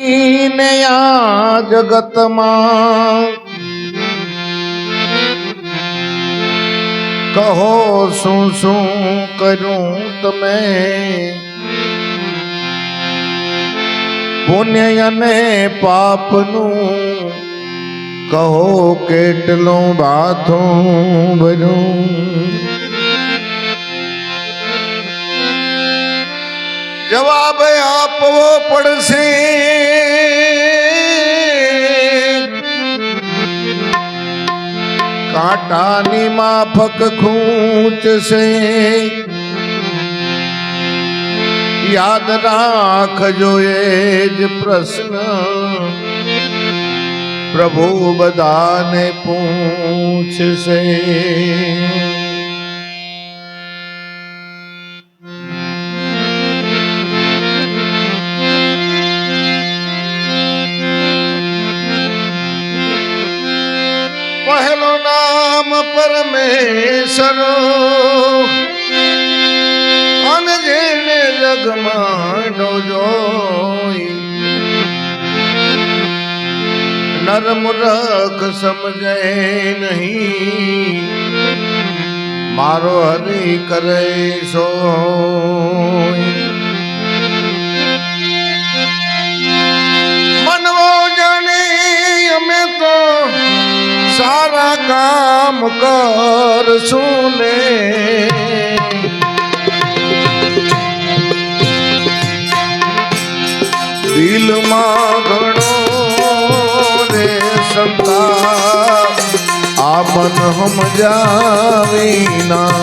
આ જગતમાં. કહો શું શું કરું તમે? પુણ્ય અને પાપનું કહો કેટલું બાથું ભર્યું? જવાબ આપવો પડશે. કાંટાની માફક ખૂંચશે. યાદ રાખજો એ જ પ્રશ્ન. પ્રભુ બધાને પૂછશે. પરમેશ્વર. અને જેને જગમાં જોઈ. નરમુરખ સમજે નહીં. મારો હરી કરે સોય. કામ કરશું ને. દિલમાં ઘણો રે સંતા આ મન સમજાવીના.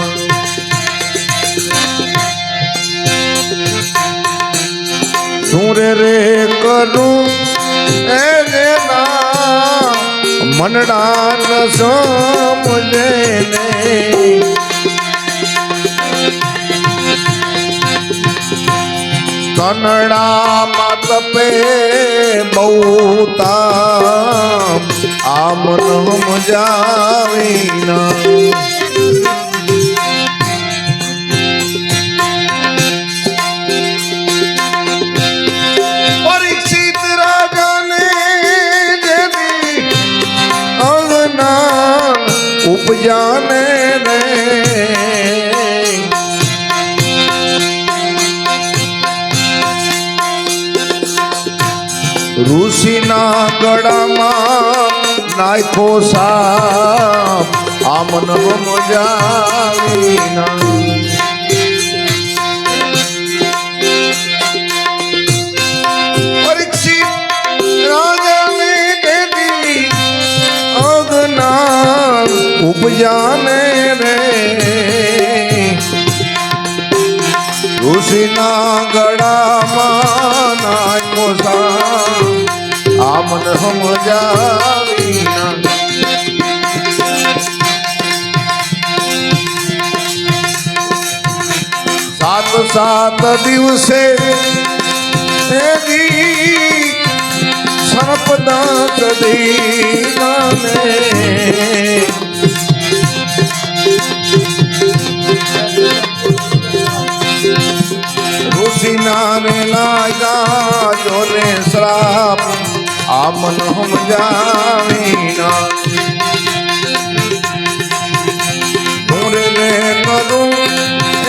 શું રે કરું? મનડા ન સમજે ને. કનડામાં તપે બહુતા આ મન સમજાવીના ઋષિના ગળામાં નાખો સાપ. આમન મન મજાવીના ઉપજાને રે ઋષિના ગળામાં નાખો આ મન સમજાવીના. સાત સાત દિવસે તેજી સર્પદંત દીવાને રે લાગ્યા જોને શ્રાપ આ મન હમ જાણીના. રે કરું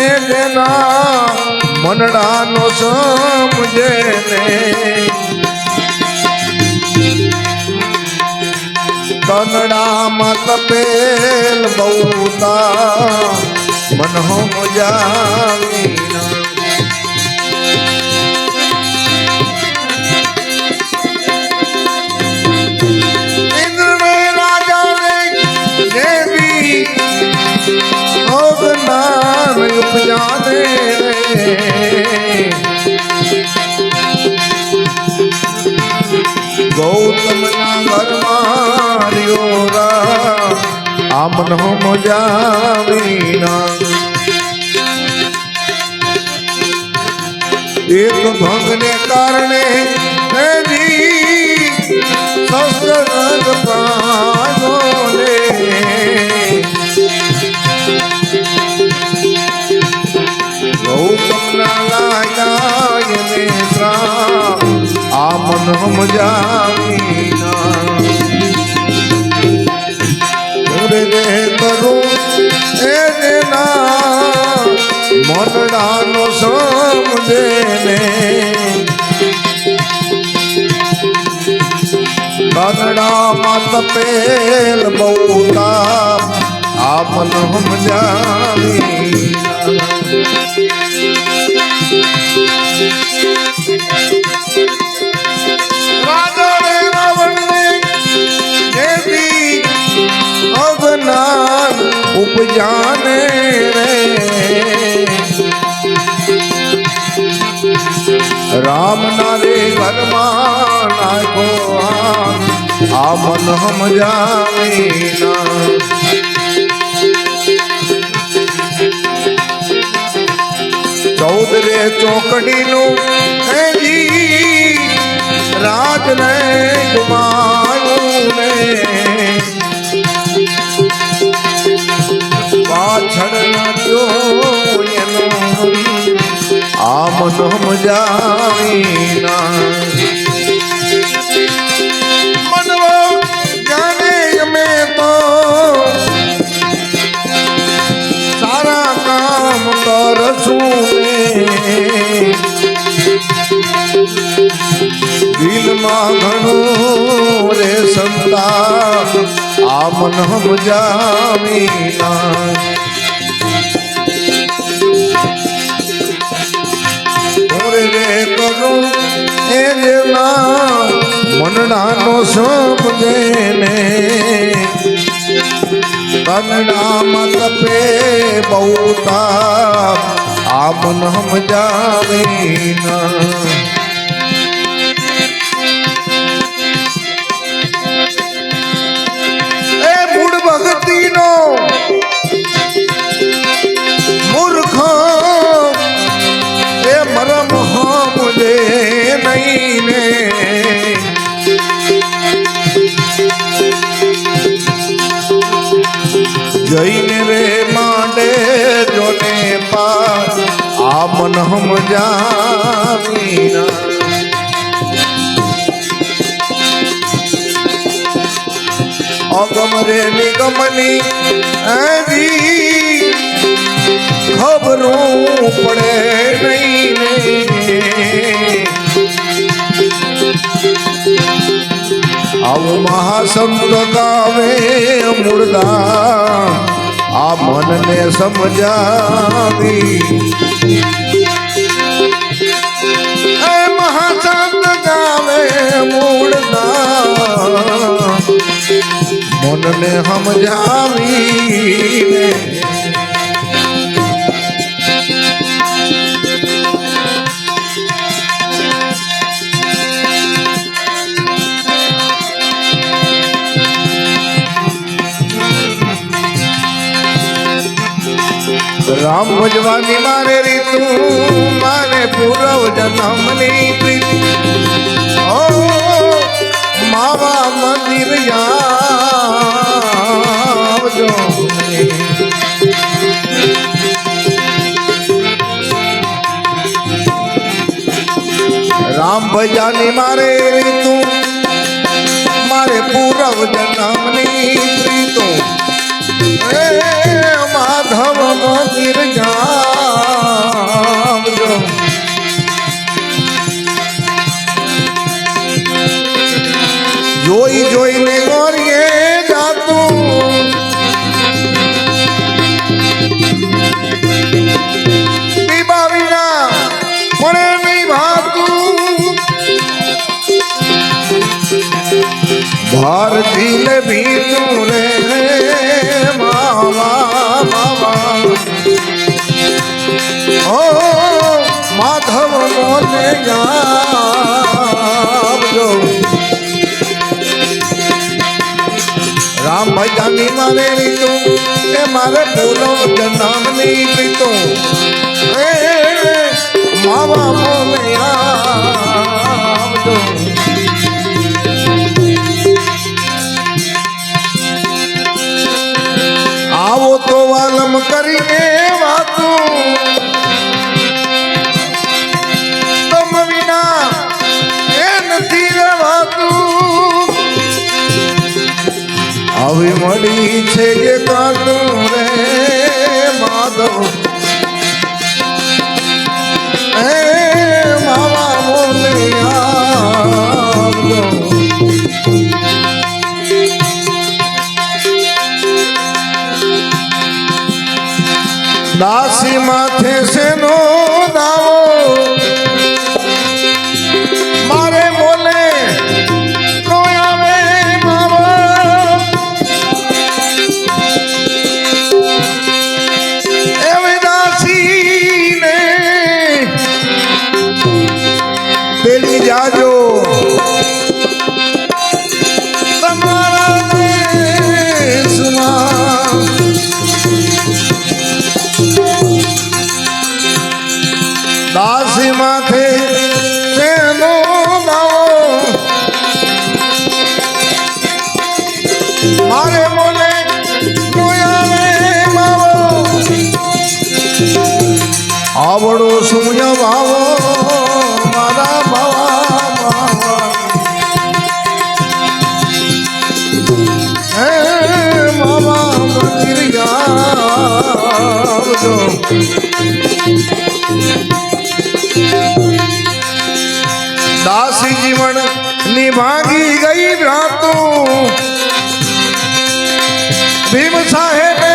એ જેના મનડાનો સમજે ને કનડામાં તપેલ બહુતા, મન હમ મજાવીના રિયોરા આમન મજાવીના એક ભંગને કારણે તેજી સસરગ પ્રાણોને ગૌતમના લાયા ને શ્રાપ આ સમજાવી તપેલ બહુતા આ મન સમજાવી ઉપજાને રે. રામ ના રે ઘરમાં નાખો મન સમજાવી ના ચૌદ રે ચોકડીનું હેજી રાજ ને ગુમાયું ને પાછળ નાટ્યો એનો આ મન મજાવી દિલમાં ઘણું રે સંતા આ મન ઓરે રે કરું એ જેના મનડાનો સમજે ને કનડામાં તપે બહુતા. આ મન સમજાવી ના. જઈને રે માંડે જોને પાસ આ મન હમ જામીના અગમ રે નિગમની એવી ખબરું પડે નહીં. મહાસંત ગાવે મૂળદા આ મનને સમજાવી. મહાસંત ગાવે મૂળદા મનને સમજાવીને રામ ભજવાની મારે રીતું, મારે પૂરવ જન્મની પ્રીતિ. ઓ માવા મંદિર આવજો રામ ભજાની મારે રીતું, મારે પૂરવ જન્મની પ્રીતું. ભારતી ને ભીતું રે માવા માવા ઓ માધવ મોને ગાવજો રામ ભજાની મારે રીતું એ મારે પૂરો જન્મની પ્રીતું એ માવા મોને આવજો. વાલમ કરીને વાતું. તમ વિના એ નથી રવાતું. આવી મળી છે કે કાતું દાસી માથે સેનો આવડો સુય ભાવો મારા ભાવા માવા હે મામા મંદિર આવજો દાસી જીવન નિભાગી ગઈ રાતો ભીમ સાહેબે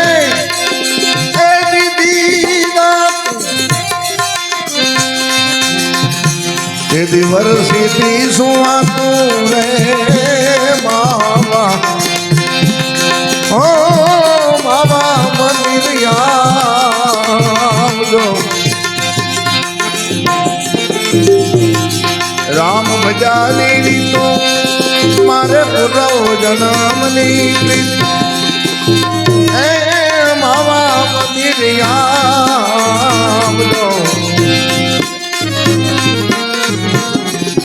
દિવર સીધી સુવાતું રે મામા ઓ મામા મંદિર આવજો. રામ ભજાની રીતો મારે પુરાવો જન્મની એ મામા મંદિર આવજો.